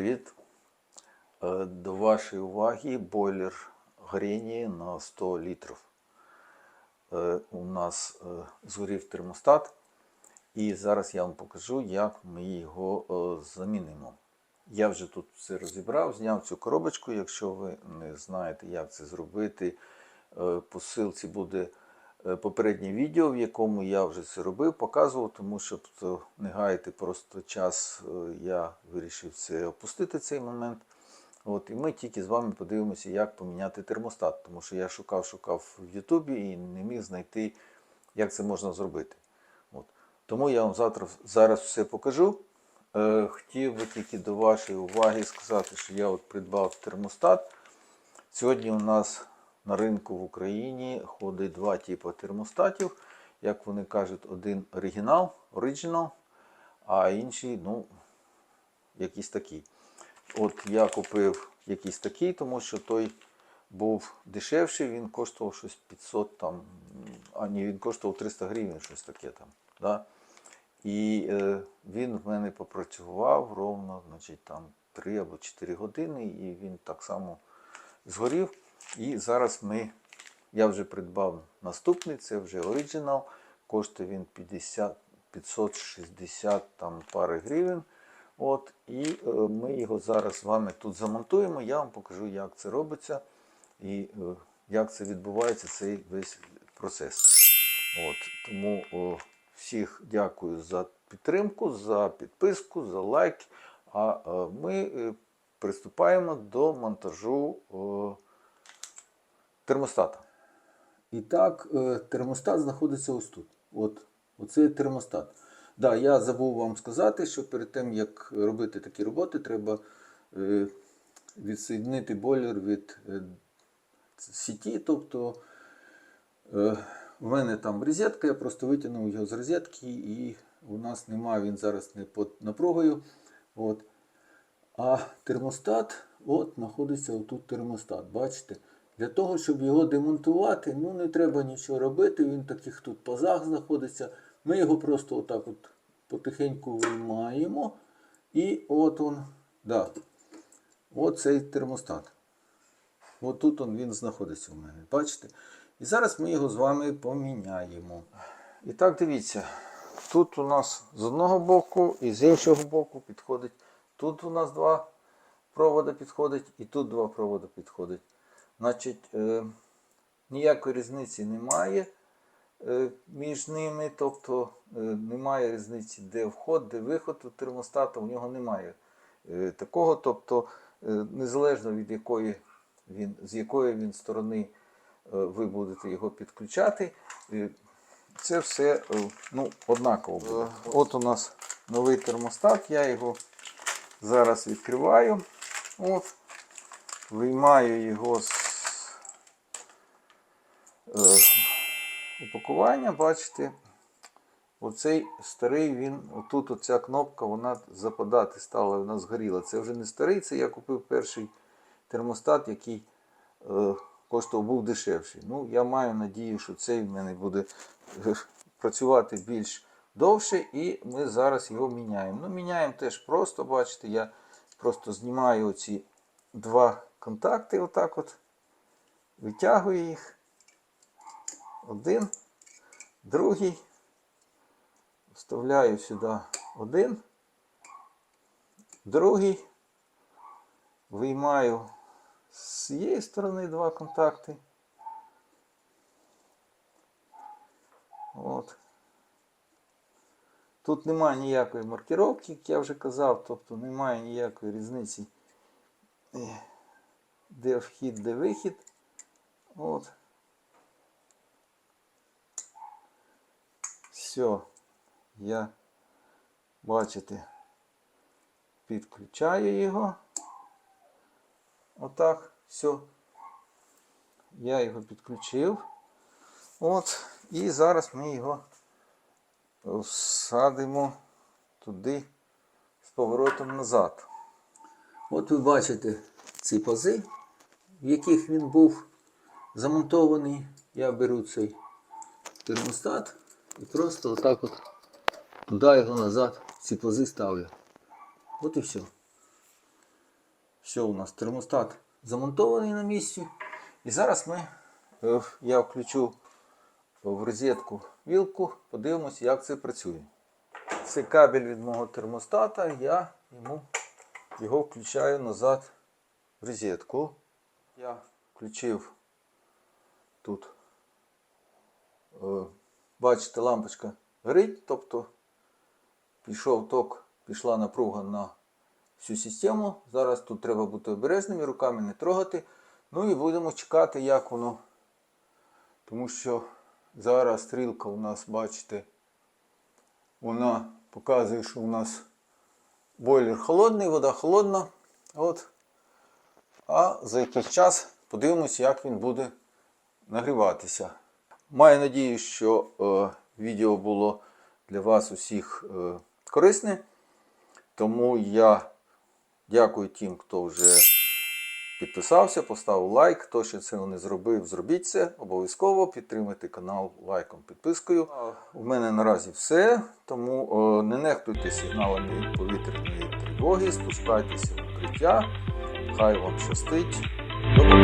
привіт! Е, До вашої уваги бойлер Грені на 100 літрів. Е, У нас е, згорів термостат, і зараз я вам покажу, як ми його замінимо. Я вже тут все розібрав, зняв цю коробочку. Якщо ви не знаєте, як це зробити, по ссылці буде попереднє відео, в якому я вже це робив, показував, тому щоб не гаяти просто час, е, я вирішив це опустити цей момент. От, і ми тільки з вами подивимося, як поміняти термостат, тому що я шукав, шукав в Ютубі і не міг знайти, як це можна зробити. От. Тому я вам завтра, зараз все покажу. Е, хотів би тільки до вашої уваги сказати, що я от придбав термостат. Сьогодні у нас на ринку в Україні ходить два типи термостатів. Як вони кажуть, один оригінал, original, а інший, ну, якийсь такий. От я купив якийсь такий, тому що той був дешевший, він коштував щось 500 там, а ні, він коштував 300 гривень, щось таке там. Да? І е, він в мене попрацював ровно значить, там, 3 або 4 години, і він так само згорів. І зараз ми, я вже придбав наступний, це вже оригінал. Коштує він 50, 560 там, пари гривень. От, і е, ми його зараз з вами тут замонтуємо. Я вам покажу, як це робиться і е, як це відбувається, цей весь процес. От, тому о, всіх дякую за підтримку, за підписку, за лайк. А е, ми е, приступаємо до монтажу о, термостата. І так, е, термостат знаходиться ось тут. От, оцей термостат. Да, я забув вам сказати, що перед тим, як робити такі роботи, треба е, відсоединити бойлер від е, сіті. Тобто в мене там розетка, я просто витягнув його з розетки, і у нас немає він зараз не під напругою. От. А термостат, от знаходиться отут термостат. Бачите? Для того, щоб його демонтувати, ну не треба нічого робити. Він таких тут пазах знаходиться. Ми його просто отак от потихеньку виймаємо. І от он, да, от цей термостат. От тут он він знаходиться у мене. Бачите? І зараз ми його з вами поміняємо. І так, дивіться. Тут у нас з одного боку і з іншого боку підходить. Тут у нас два проводи підходить, і тут два проводи підходить. Значить, е, ніякої різниці немає е, між ними, тобто е, немає різниці, де вход, де виход у термостата, у нього немає е, такого. Тобто, е, незалежно від якої він, з якої він сторони е, ви будете його підключати, е, це все е, ну, однаково буде. От у нас новий термостат, я його зараз відкриваю. От, виймаю його з упакування, бачите, оцей старий він, отут оця кнопка, вона западати стала, вона згоріла. Це вже не старий, це я купив перший термостат, який е, коштував був дешевший. Ну, я маю надію, що цей в мене буде е, працювати більш довше, і ми зараз його міняємо. Ну, міняємо теж просто, бачите, я просто знімаю оці два контакти, отак от, витягую їх. Один, другий. Вставляю сюди один, другий. Виймаю з цієї сторони два контакти. От. Тут немає ніякої маркировки, як я вже казав, тобто немає ніякої різниці, е, де вхід, де вихід. От. Все, я, бачите, підключаю його. Отак, все. Я його підключив. От, і зараз ми його всадимо туди з поворотом назад. От ви бачите ці пази, в яких він був замонтований. Я беру цей термостат і просто отак от туди його назад, ці пази ставлю. От і все. Все, у нас термостат замонтований на місці. І зараз ми, е, я включу в розетку вілку, подивимося, як це працює. Це кабель від мого термостата, я йому його включаю назад в розетку. Я включив тут, е, бачите, лампочка горить, тобто пішов ток, пішла напруга на всю систему. Зараз тут треба бути обережними, руками не трогати. Ну і будемо чекати, як воно. Тому що зараз стрілка у нас, бачите, вона показує, що у нас бойлер холодний, вода холодна. От. А за якийсь час подивимося, як він буде нагріватися. Маю надію, що е, відео було для вас усіх е, корисне. Тому я дякую тим, хто вже підписався, поставив лайк. Хто ще цього не зробив, зробіть це. Обов'язково підтримайте канал лайком, підпискою. У мене наразі все. Тому е, не нехтуйте сигналами повітряної тривоги, спускайтеся в укриття. Хай вам щастить. До.